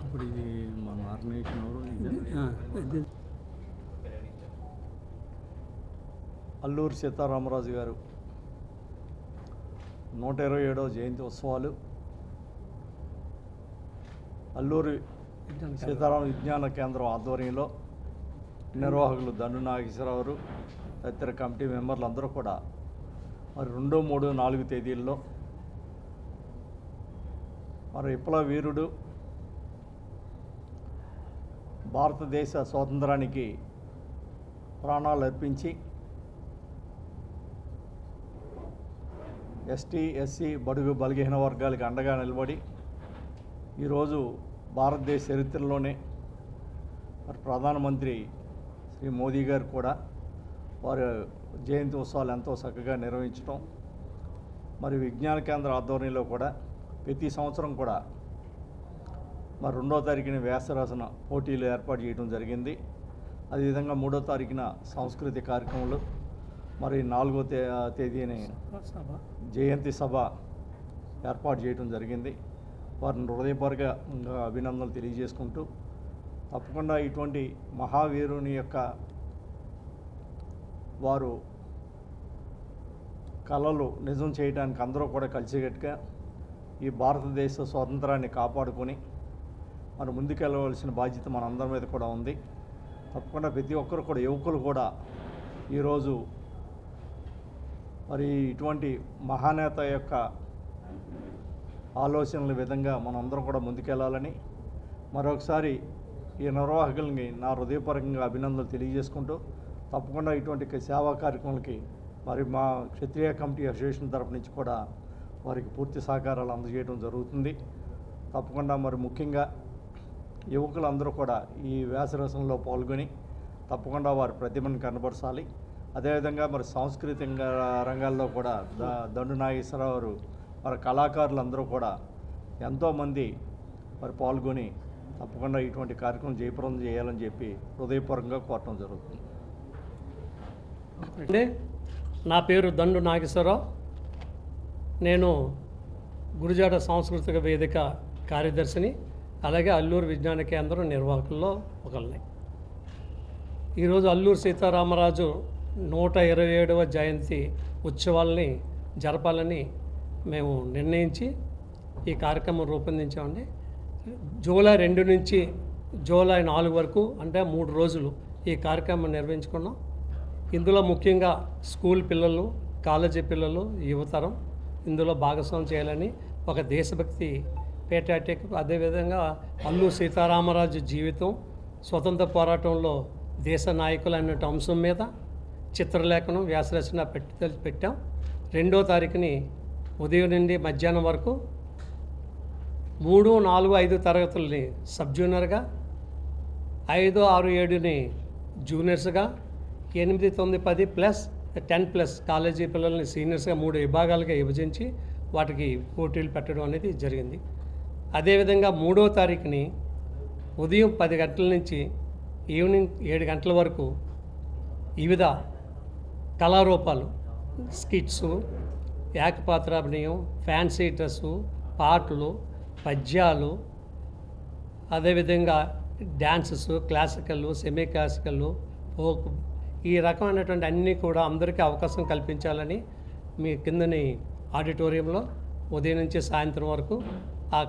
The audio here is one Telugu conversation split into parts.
ఇప్పుడు ఇది ఆర్గనైజేషన్ ఎవరు అల్లూరు సీతారామరాజు గారు నూట ఇరవై ఏడవ జయంతి ఉత్సవాలు అల్లూరి సీతారామ విజ్ఞాన కేంద్రం ఆధ్వర్యంలో నిర్వాహకులు దండు నాగేశ్వరరావు తదితర కమిటీ మెంబర్లు అందరూ కూడా మరి రెండు మూడు నాలుగు తేదీల్లో మరి విప్లవ వీరుడు భారతదేశ స్వాతంత్రానికి ప్రాణాలు అర్పించి ఎస్టీ ఎస్సీ బడుగు బలహీన వర్గాలకు అండగా నిలబడి ఈరోజు భారతదేశ చరిత్రలోనే మరి ప్రధానమంత్రి శ్రీ మోదీ గారు కూడా వారి జయంతి ఉత్సవాలు ఎంతో చక్కగా నిర్వహించడం మరి విజ్ఞాన కేంద్ర ఆధ్వర్యంలో కూడా ప్రతి సంవత్సరం కూడా మరి రెండో తారీఖున వ్యాసరచన పోటీలు ఏర్పాటు చేయడం జరిగింది. అదేవిధంగా మూడో తారీఖున సాంస్కృతిక కార్యక్రమాలు మరి నాలుగో తే తేదీని జయంతి సభ ఏర్పాటు చేయడం జరిగింది. వారిని హృదయపూర్వక అభినందనలు తెలియజేసుకుంటూ తప్పకుండా ఇటువంటి మహావీరుని యొక్క వారు కళలు నిజం చేయడానికి అందరూ కూడా కలిసికట్టుగా ఈ భారతదేశ స్వాతంత్రాన్ని కాపాడుకొని మనం ముందుకెళ్ళవలసిన బాధ్యత మనందరి మీద కూడా ఉంది. తప్పకుండా ప్రతి ఒక్కరు కూడా యువకులు కూడా ఈరోజు మరి ఇటువంటి మహానేత యొక్క ఆలోచనల విధంగా మనందరం కూడా ముందుకెళ్ళాలని మరొకసారి ఈ నిర్వాహకులని నా హృదయపూర్వకంగా అభినందనలు తెలియజేసుకుంటూ తప్పకుండా ఇటువంటి సేవా కార్యక్రమాలకి మరి మా క్షత్రియ కమిటీ అసోసియేషన్ తరపు నుంచి కూడా వారికి పూర్తి సహకారాలు అందజేయడం జరుగుతుంది. తప్పకుండా మరి ముఖ్యంగా యువకులందరూ కూడా ఈ వ్యాసరసంలో పాల్గొని తప్పకుండా వారి ప్రతిభను కనబరచాలి. అదేవిధంగా మరి సాంస్కృతిక రంగాల్లో కూడా ద దండు నాగేశ్వరరావు గారు మరి కళాకారులందరూ కూడా ఎంతోమంది మరి పాల్గొని తప్పకుండా ఇటువంటి కార్యక్రమం జయప్రదం చేయాలని చెప్పి హృదయపూర్వకంగా కోరటం జరుగుతుంది. అండి నా పేరు దండు నాగేశ్వరరావు. నేను గురుజాడ సాంస్కృతిక వేదిక కార్యదర్శిని అలాగే అల్లూరు విజ్ఞాన కేంద్రం నిర్వాహకుల్లో ఒకరిని ఈరోజు అల్లూరు సీతారామరాజు నూట ఇరవై ఏడవ జయంతి ఉత్సవాల్ని జరపాలని మేము నిర్ణయించి ఈ కార్యక్రమం రూపొందించామండి. జూలై రెండు నుంచి జూలై నాలుగు వరకు అంటే మూడు రోజులు ఈ కార్యక్రమం నిర్వహించుకున్నాం. ఇందులో ముఖ్యంగా స్కూల్ పిల్లలు కాలేజీ పిల్లలు యువతరం ఇందులో భాగస్వామ్యం చేయాలని ఒక దేశభక్తి పేటాటిక్ అదేవిధంగా అల్లు సీతారామరాజు జీవితం స్వతంత్ర పోరాటంలో దేశ నాయకులు అనే అంశం మీద చిత్రలేఖనం వ్యాసరచన పెట్టి పెట్టాం. రెండో తారీఖుని ఉదయం నుండి మధ్యాహ్నం వరకు మూడు నాలుగు ఐదు తరగతుల్ని సబ్ జూనియర్గా ఐదు ఆరు ఏడుని జూనియర్స్గా ఎనిమిది తొమ్మిది పది ప్లస్ టెన్ ప్లస్ కాలేజీ పిల్లల్ని సీనియర్స్గా మూడు విభాగాలుగా విభజించి వాటికి పోటీలు పెట్టడం అనేది జరిగింది. అదేవిధంగా మూడో తారీఖుని ఉదయం పది గంటల నుంచి ఈవినింగ్ ఏడు గంటల వరకు వివిధ కళారూపాలు స్కిట్స్ ఏకపాత్రాభినయం ఫ్యాన్సీ డ్రెస్సు పాటలు పద్యాలు అదేవిధంగా dances classical semi classical folk ఈ రకమైనటువంటి అన్నీ కూడా అందరికీ అవకాశం కల్పించాలని మీ కిందని ఆడిటోరియంలో ఉదయం నుంచి సాయంత్రం వరకు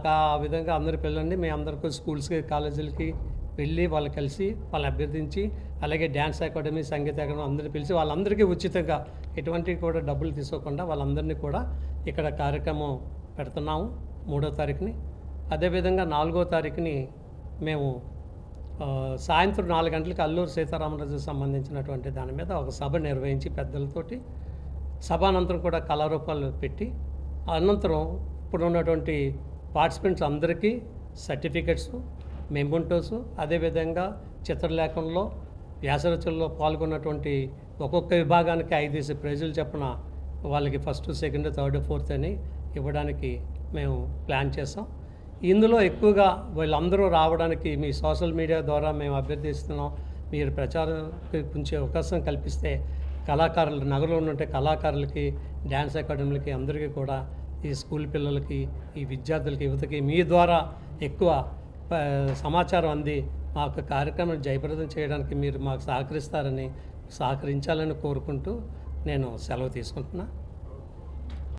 ఆ విధంగా అందరి పిల్లల్ని మేము అందరికీ స్కూల్స్కి కాలేజీలకి వెళ్ళి వాళ్ళు కలిసి వాళ్ళని అభ్యర్థించి అలాగే డ్యాన్స్ అకాడమీ సంగీత అకాడమీ అందరిని పిలిచి వాళ్ళందరికీ ఉచితంగా ఎటువంటి కూడా డబ్బులు తీసుకోకుండా వాళ్ళందరినీ కూడా ఇక్కడ కార్యక్రమం పెడుతున్నాము మూడో తారీఖుని. అదేవిధంగా నాలుగో తారీఖుని మేము సాయంత్రం నాలుగు గంటలకు అల్లూరు సీతారామరాజుకు సంబంధించినటువంటి దాని మీద ఒక సభ నిర్వహించి పెద్దలతోటి సభ అనంతరం కూడా కళారూపాలు పెట్టి అనంతరం ఇప్పుడు ఉన్నటువంటి పార్టిసిపెంట్స్ అందరికీ సర్టిఫికెట్స్ మెమెంటోస్ అదేవిధంగా చిత్రలేఖనంలో వ్యాసరచనలో పాల్గొన్నటువంటి ఒక్కొక్క విభాగానికి ఐదేసి ప్రైజులు చెప్పిన వాళ్ళకి ఫస్ట్ సెకండ్ థర్డ్ ఫోర్త్ అని ఇవ్వడానికి మేము ప్లాన్ చేసాం ఇందులో ఎక్కువగా వీళ్ళందరూ రావడానికి మీ సోషల్ మీడియా ద్వారా మేము అభ్యర్థిస్తున్నాం. మీరు ప్రచారం కొంచెం అవకాశం కల్పిస్తే కళాకారులు నగరంలో ఉంటే కళాకారులకి డ్యాన్స్ అకాడమీలకి అందరికీ కూడా ఈ స్కూల్ పిల్లలకి ఈ విద్యార్థులకి యువతకి మీ ద్వారా ఎక్కువ సమాచారం అంది. మా యొక్క కార్యక్రమం జయప్రదం చేయడానికి మీరు మాకు సహకరిస్తారని సహకరించాలని కోరుకుంటూ నేను సెలవు తీసుకుంటున్నా.